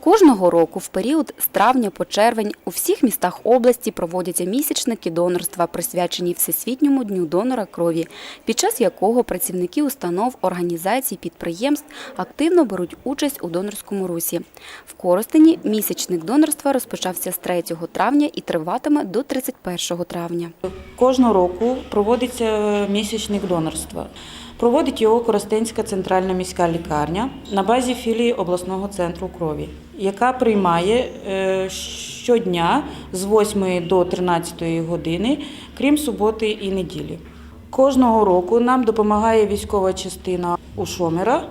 Кожного року в період з травня по червень у всіх містах області проводяться місячники донорства, присвячені Всесвітньому дню донора крові, під час якого працівники установ, організацій, підприємств активно беруть участь у донорському русі. В Коростені місячник донорства розпочався з 3 травня і триватиме до 31 травня. Кожного року проводиться місячник донорства. Проводить його Коростенська центральна міська лікарня на базі філії обласного центру крові, яка приймає е, щодня з 8 до 13 години, крім суботи і неділі. Кожного року нам допомагає військова частина у Шомера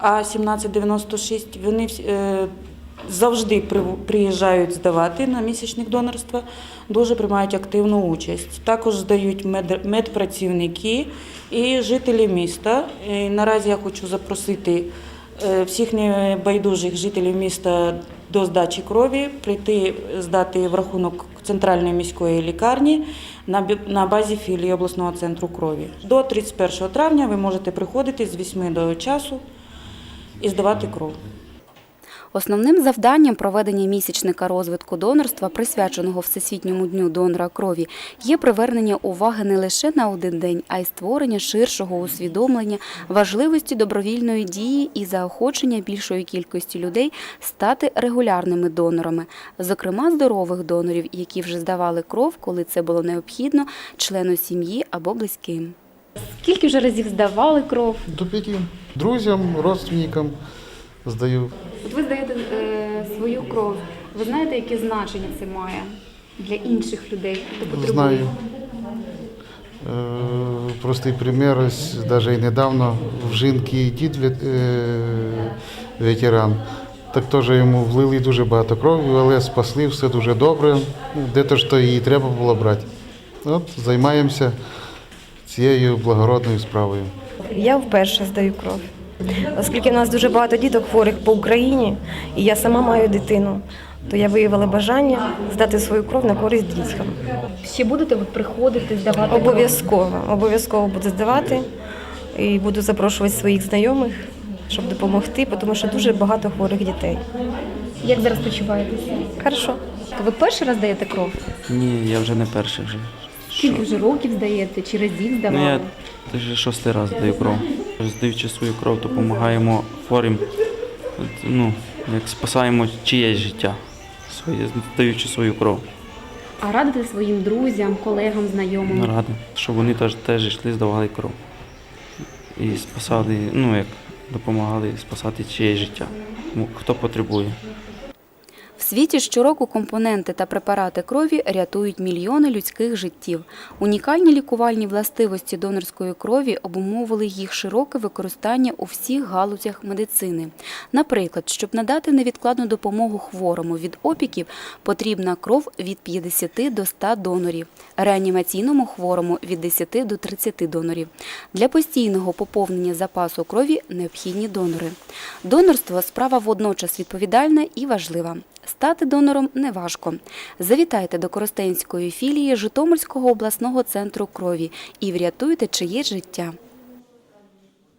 А1796. Вони всі, е, завжди приїжджають здавати на місячник донорства, дуже приймають активну участь. Також здають мед- медпрацівники і жителі міста. І наразі я хочу запросити е, всіх небайдужих жителів міста до здачі крові, прийти здати в рахунок центральної міської лікарні на базі філії обласного центру крові. До 31 травня ви можете приходити з 8 до часу і здавати кров. Основним завданням проведення місячника розвитку донорства, присвяченого Всесвітньому дню донора крові, є привернення уваги не лише на один день, а й створення ширшого усвідомлення важливості добровільної дії і заохочення більшої кількості людей стати регулярними донорами, зокрема здорових донорів, які вже здавали кров, коли це було необхідно, члену сім'ї або близьким. Скільки вже разів здавали кров? До пяти. Друзям, родственникам здаю. От ви здаєте е, свою кров. Ви знаєте, яке значення це має для інших людей, хто потребує? Знаю. Е, Простий примір, ось навіть недавно в жінки дід вет- е, ветеран. Так теж йому влили дуже багато крові, але спасли все дуже добре. Ну, Де то що її треба було брати. От займаємося цією благородною справою. Я вперше здаю кров. Оскільки в нас дуже багато діток хворих по Україні, і я сама маю дитину, то я виявила бажання здати свою кров на користь дітям. Ще будете ви приходити, здавати кров? Обов'язково, обов'язково буду здавати і буду запрошувати своїх знайомих, щоб допомогти, тому що дуже багато хворих дітей. Як зараз почуваєтеся? Хорошо. Ви перший раз даєте кров? Ні, я вже не перший вже. Скільки вже років здаєте, чи разів здавали? Ну, я вже шостий раз даю кров. Здаючи свою кров, допомагаємо хворим, ну, як спасаємо чиєсь життя, своє, здаючи свою кров. А радите своїм друзям, колегам, знайомим? Ради, щоб вони теж, теж йшли, здавали кров. І спасали, ну як допомагали спасати чиєсь життя, ну, хто потребує. Світі щороку компоненти та препарати крові рятують мільйони людських життів. Унікальні лікувальні властивості донорської крові обумовили їх широке використання у всіх галузях медицини. Наприклад, щоб надати невідкладну допомогу хворому від опіків, потрібна кров від 50 до 100 донорів, реанімаційному хворому від 10 до 30 донорів. Для постійного поповнення запасу крові необхідні донори. Донорство справа водночас відповідальна і важлива. Стати донором неважко. Завітайте до Коростенської філії Житомирського обласного центру крові і врятуйте чиє життя.